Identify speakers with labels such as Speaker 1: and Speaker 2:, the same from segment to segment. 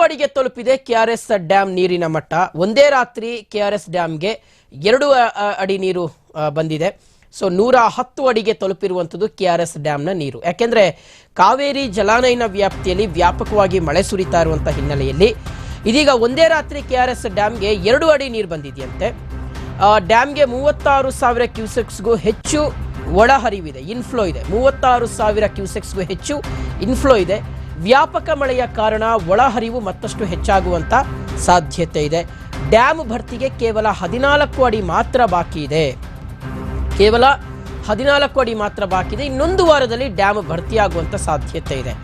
Speaker 1: ಅಡಿಗೆ ತಲುಪಿದೆ KRS dam ನೀರಿನ ಮಟ್ಟ. ಒಂದೇ ರಾತ್ರಿ ಕೆಆರ್ಎಸ್ ಡ್ಯಾಮ್ಗೆ ಎರಡು, ಅ- ಅ- ಅಡಿ ನೀರು ಬಂದಿದೆ. ಸೊ, ನೂರ ಹತ್ತು ಅಡಿಗೆ ತಲುಪಿರುವಂಥದ್ದು ಕೆಆರ್ಎಸ್ ಡ್ಯಾಮ್ನ ನೀರು. ಯಾಕೆಂದ್ರೆ ಕಾವೇರಿ ಜಲಾನಯನ ವ್ಯಾಪ್ತಿಯಲ್ಲಿ ವ್ಯಾಪಕವಾಗಿ ಮಳೆ ಸುರಿತಾ ಇರುವಂತ ಹಿನ್ನೆಲೆಯಲ್ಲಿ ಇದೀಗ ಒಂದೇ ರಾತ್ರಿ ಕೆಆರ್ಎಸ್ ಡ್ಯಾಮ್ಗೆ ಎರಡು ಅಡಿ ನೀರು ಬಂದಿದೆಯಂತೆ. ಡ್ಯಾಮ್ಗೆ ಮೂವತ್ತಾರು ಸಾವಿರ ಕ್ಯೂಸೆಕ್ಸ್ಗೂ ಹೆಚ್ಚು ಒಳಹರಿವಿದೆ, ಇನ್ಫ್ಲೋ ಇದೆ. ಮೂವತ್ತಾರು ಸಾವಿರ ಕ್ಯೂಸೆಕ್ಸ್ಗೂ ಹೆಚ್ಚು ಇನ್ಫ್ಲೋ ಇದೆ. ವ್ಯಾಪಕ ಮಳೆಯ ಕಾರಣ ಒಳಹರಿವು ಮತ್ತಷ್ಟು ಹೆಚ್ಚಾಗುವಂತ ಸಾಧ್ಯತೆ ಇದೆ. ಡ್ಯಾಮ್ ಭರ್ತಿಗೆ ಕೇವಲ ಹದಿನಾಲ್ಕು ಅಡಿ ಮಾತ್ರ ಬಾಕಿ ಇದೆ. ಕೇವಲ ಹದಿನಾಲ್ಕು ಅಡಿ ಮಾತ್ರ ಬಾಕಿ ಇದೆ. ಇನ್ನೊಂದು ವಾರದಲ್ಲಿ ಡ್ಯಾಮ್ ಭರ್ತಿಯಾಗುವಂತ ಸಾಧ್ಯತೆ ಇದೆ.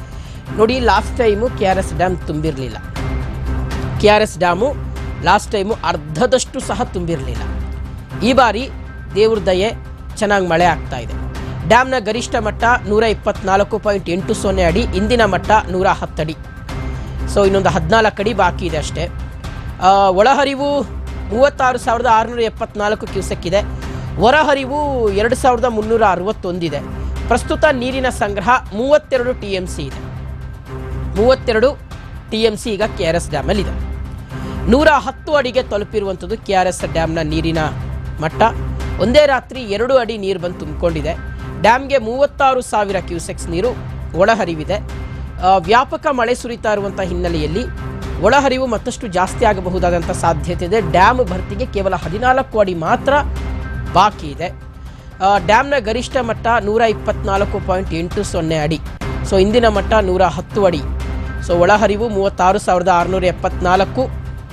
Speaker 1: ನೋಡಿ last time K R S dam ತುಂಬಿರಲಿಲ್ಲ. K R S dam last time ಅರ್ಧದಷ್ಟು ಸಹ ತುಂಬಿರಲಿಲ್ಲ. ಈ ಬಾರಿ ದೇವ್ರ ದಯೆ ಚೆನ್ನಾಗಿ ಮಳೆ ಆಗ್ತಾ ಇದೆ. ಡ್ಯಾಮ್ನ ಗರಿಷ್ಠ ಮಟ್ಟ ನೂರ ಇಪ್ಪತ್ನಾಲ್ಕು ಪಾಯಿಂಟ್ ಎಂಟು ಸೊನ್ನೆ ಅಡಿ, ಇಂದಿನ ಮಟ್ಟ ನೂರ ಹತ್ತಡಿ ಸೊ ಇನ್ನೊಂದು ಹದಿನಾಲ್ಕು ಅಡಿ ಬಾಕಿ ಇದೆ ಅಷ್ಟೇ. ಒಳಹರಿವು ಮೂವತ್ತಾರು ಸಾವಿರದ ಆರುನೂರ ಎಪ್ಪತ್ನಾಲ್ಕು ಕ್ಯೂಸೆಕ್ ಇದೆ. ಹೊರಹರಿವು ಎರಡು ಸಾವಿರದ ಮುನ್ನೂರ ಅರವತ್ತೊಂದಿದೆ ಪ್ರಸ್ತುತ ನೀರಿನ ಸಂಗ್ರಹ ಮೂವತ್ತೆರಡು ಟಿ ಎಂ ಸಿ ಇದೆ. ಮೂವತ್ತೆರಡು ಟಿ ಎಂ ಸಿ ಈಗ ಕೆ ಆರ್ ಎಸ್ ಡ್ಯಾಮಲ್ಲಿದೆ. ನೂರ ಹತ್ತು ಅಡಿಗೆ ತಲುಪಿರುವಂಥದ್ದು ಕೆ ಆರ್ ಎಸ್ ಡ್ಯಾಮ್ನ ನೀರಿನ ಮಟ್ಟ. ಒಂದೇ ರಾತ್ರಿ ಎರಡು ಅಡಿ ನೀರು ಬಂದು ತುಂಬಿಕೊಂಡಿದೆ. ಡ್ಯಾಮ್ಗೆ ಮೂವತ್ತಾರು ಸಾವಿರ ಕ್ಯೂಸೆಕ್ಸ್ ನೀರು ಒಳಹರಿವಿದೆ. ವ್ಯಾಪಕ ಮಳೆ ಸುರಿತಾ ಇರುವಂಥ ಹಿನ್ನೆಲೆಯಲ್ಲಿ ಒಳಹರಿವು ಮತ್ತಷ್ಟು ಜಾಸ್ತಿ ಆಗಬಹುದಾದಂಥ ಸಾಧ್ಯತೆ ಇದೆ. ಡ್ಯಾಮ್ ಭರ್ತಿಗೆ ಕೇವಲ ಹದಿನಾಲ್ಕು ಅಡಿ ಮಾತ್ರ ಬಾಕಿ ಇದೆ. ಡ್ಯಾಮ್ನ ಗರಿಷ್ಠ ಮಟ್ಟ ನೂರ ಇಪ್ಪತ್ನಾಲ್ಕು ಪಾಯಿಂಟ್ ಎಂಟು ಸೊನ್ನೆ ಅಡಿ. ಸೊ, ಇಂದಿನ ಮಟ್ಟ ನೂರ ಹತ್ತು ಅಡಿ. ಸೊ, ಒಳಹರಿವು ಮೂವತ್ತಾರು ಸಾವಿರದ ಆರುನೂರ ಎಪ್ಪತ್ನಾಲ್ಕು,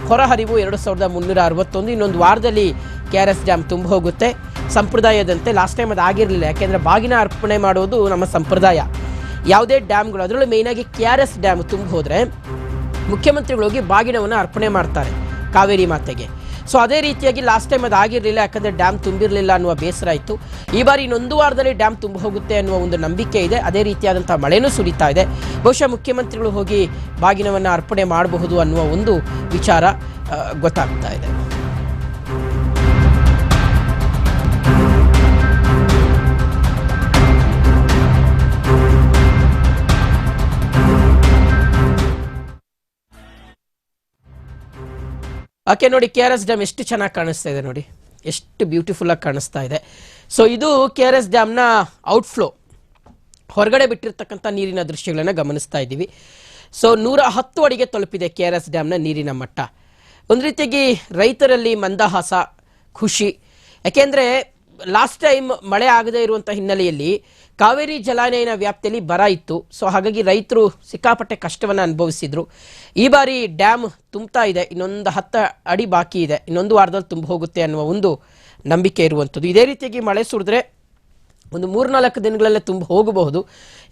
Speaker 1: ಹೊರಹರಿವು ಎರಡು ಸಾವಿರದ ಮುನ್ನೂರ ಅರವತ್ತೊಂದು. ಇನ್ನೊಂದು ವಾರದಲ್ಲಿ ಕೆ ಆರ್ ಎಸ್ ಡ್ಯಾಮ್ ತುಂಬ ಹೋಗುತ್ತೆ ಸಂಪ್ರದಾಯದಂತೆ ಲಾಸ್ಟ್ ಟೈಮ್ ಅದು ಆಗಿರಲಿಲ್ಲ. ಯಾಕೆಂದರೆ ಬಾಗಿನ ಅರ್ಪಣೆ ಮಾಡೋದು ನಮ್ಮ ಸಂಪ್ರದಾಯ. ಯಾವುದೇ ಡ್ಯಾಮ್ಗಳು, ಅದರಲ್ಲೂ ಮೇಯ್ನಾಗಿ ಕೆ ಆರ್ ಎಸ್ ಡ್ಯಾಮ್ ತುಂಬ ಹೋದರೆ ಮುಖ್ಯಮಂತ್ರಿಗಳು ಹೋಗಿ ಬಾಗಿನವನ್ನು ಅರ್ಪಣೆ ಮಾಡ್ತಾರೆ, ಕಾವೇರಿ ಮಾತೆಗೆ. ಸೊ ಅದೇ ರೀತಿಯಾಗಿ ಲಾಸ್ಟ್ ಟೈಮ್ ಅದು ಆಗಿರಲಿಲ್ಲ, ಯಾಕಂದರೆ ಡ್ಯಾಮ್ ತುಂಬಿರಲಿಲ್ಲ ಅನ್ನುವ ಬೇಸರ ಇತ್ತು. ಈ ಬಾರಿ ಇನ್ನೊಂದು ವಾರದಲ್ಲಿ ಡ್ಯಾಮ್ ತುಂಬ ಹೋಗುತ್ತೆ ಅನ್ನುವ ಒಂದು ನಂಬಿಕೆ ಇದೆ. ಅದೇ ರೀತಿಯಾದಂಥ ಮಳೆನೂ ಸುರಿತಾ ಇದೆ. ಬಹುಶಃ ಮುಖ್ಯಮಂತ್ರಿಗಳು ಹೋಗಿ ಬಾಗಿನವನ್ನು ಅರ್ಪಣೆ ಮಾಡಬಹುದು ಅನ್ನುವ ಒಂದು ವಿಚಾರ ಗೊತ್ತಾಗ್ತಾ ಇದೆ. ಓಕೆ, ನೋಡಿ ಕೆ ಆರ್ ಎಸ್ ಡ್ಯಾಮ್ ಎಷ್ಟು ಚೆನ್ನಾಗಿ ಕಾಣಿಸ್ತಾ ಇದೆ ನೋಡಿ. ಎಷ್ಟು ಬ್ಯೂಟಿಫುಲ್ ಆಗಿ ಕಾಣಿಸ್ತಾ ಇದೆ. ಸೊ ಇದು ಕೆ ಆರ್ ಎಸ್ ಡ್ಯಾಮ್ನ ಔಟ್ಫ್ಲೋ ಹೊರಗಡೆ ಬಿಟ್ಟಿರ್ತಕ್ಕಂಥ ನೀರಿನ ದೃಶ್ಯಗಳನ್ನು ಗಮನಿಸ್ತಾ ಇದ್ದೀವಿ. ಸೊ ನೂರ ಹತ್ತು ಅಡಿಗೆ ತಲುಪಿದೆ ಕೆ ಆರ್ ಎಸ್ ಡ್ಯಾಮ್ನ ನೀರಿನ ಮಟ್ಟ. ಒಂದು ರೀತಿಯಾಗಿ ರೈತರಲ್ಲಿ ಮಂದಹಾಸ, ಖುಷಿ. ಯಾಕೆಂದರೆ ಲಾಸ್ಟ್ ಟೈಮ್ ಮಳೆ ಆಗದೇ ಇರುವಂಥ ಹಿನ್ನೆಲೆಯಲ್ಲಿ ಕಾವೇರಿ ಜಲಾನಯನ ವ್ಯಾಪ್ತಿಯಲ್ಲಿ ಬರ ಇತ್ತು. ಸೊ ಹಾಗಾಗಿ ರೈತರು ಸಿಕ್ಕಾಪಟ್ಟೆ ಕಷ್ಟವನ್ನು ಅನುಭವಿಸಿದ್ರು. ಈ ಬಾರಿ ಡ್ಯಾಮ್ ತುಂಬ್ತಾ ಇದೆ. ಇನ್ನೊಂದು ಹತ್ತು ಅಡಿ ಬಾಕಿ ಇದೆ. ಇನ್ನೊಂದು ವಾರದಲ್ಲಿ ತುಂಬ ಹೋಗುತ್ತೆ ಅನ್ನುವ ಒಂದು ನಂಬಿಕೆ ಇರುವಂಥದ್ದು. ಇದೇ ರೀತಿಯಾಗಿ ಮಳೆ ಸುರಿದ್ರೆ ಒಂದು ಮೂರ್ನಾಲ್ಕು ದಿನಗಳಲ್ಲೇ ತುಂಬ ಹೋಗಬಹುದು.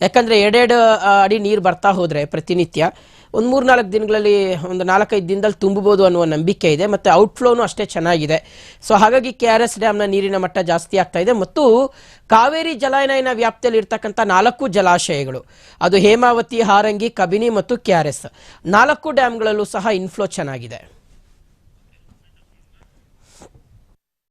Speaker 1: ಯಾಕಂದರೆ ಎರಡೆರಡು ಅಡಿ ನೀರು ಬರ್ತಾ ಹೋದರೆ ಪ್ರತಿನಿತ್ಯ. ಒಂದು ಮೂರ್ನಾಲ್ಕು ದಿನಗಳಲ್ಲಿ ಒಂದು ನಾಲ್ಕೈದು ದಿನದಲ್ಲಿ ತುಂಬಬಹುದು ಅನ್ನುವ ನಂಬಿಕೆ ಇದೆ, ಮತ್ತು ಔಟ್ಫ್ಲೋನು ಅಷ್ಟೇ ಚೆನ್ನಾಗಿದೆ. ಸೊ ಹಾಗಾಗಿ ಕೆ ಆರ್ ಎಸ್ ಡ್ಯಾಮ್ನ ನೀರಿನ ಮಟ್ಟ ಜಾಸ್ತಿ ಆಗ್ತಾ ಇದೆ, ಮತ್ತು ಕಾವೇರಿ ಜಲಾನಯನ ವ್ಯಾಪ್ತಿಯಲ್ಲಿ ಇರ್ತಕ್ಕಂಥ ನಾಲ್ಕು ಜಲಾಶಯಗಳು, ಅದು ಹೇಮಾವತಿ, ಹಾರಂಗಿ, ಕಬಿನಿ ಮತ್ತು ಕೆ ಆರ್ ಎಸ್ ನಾಲ್ಕು ಡ್ಯಾಮ್ಗಳಲ್ಲೂ ಸಹ ಇನ್ಫ್ಲೋ ಚೆನ್ನಾಗಿದೆ.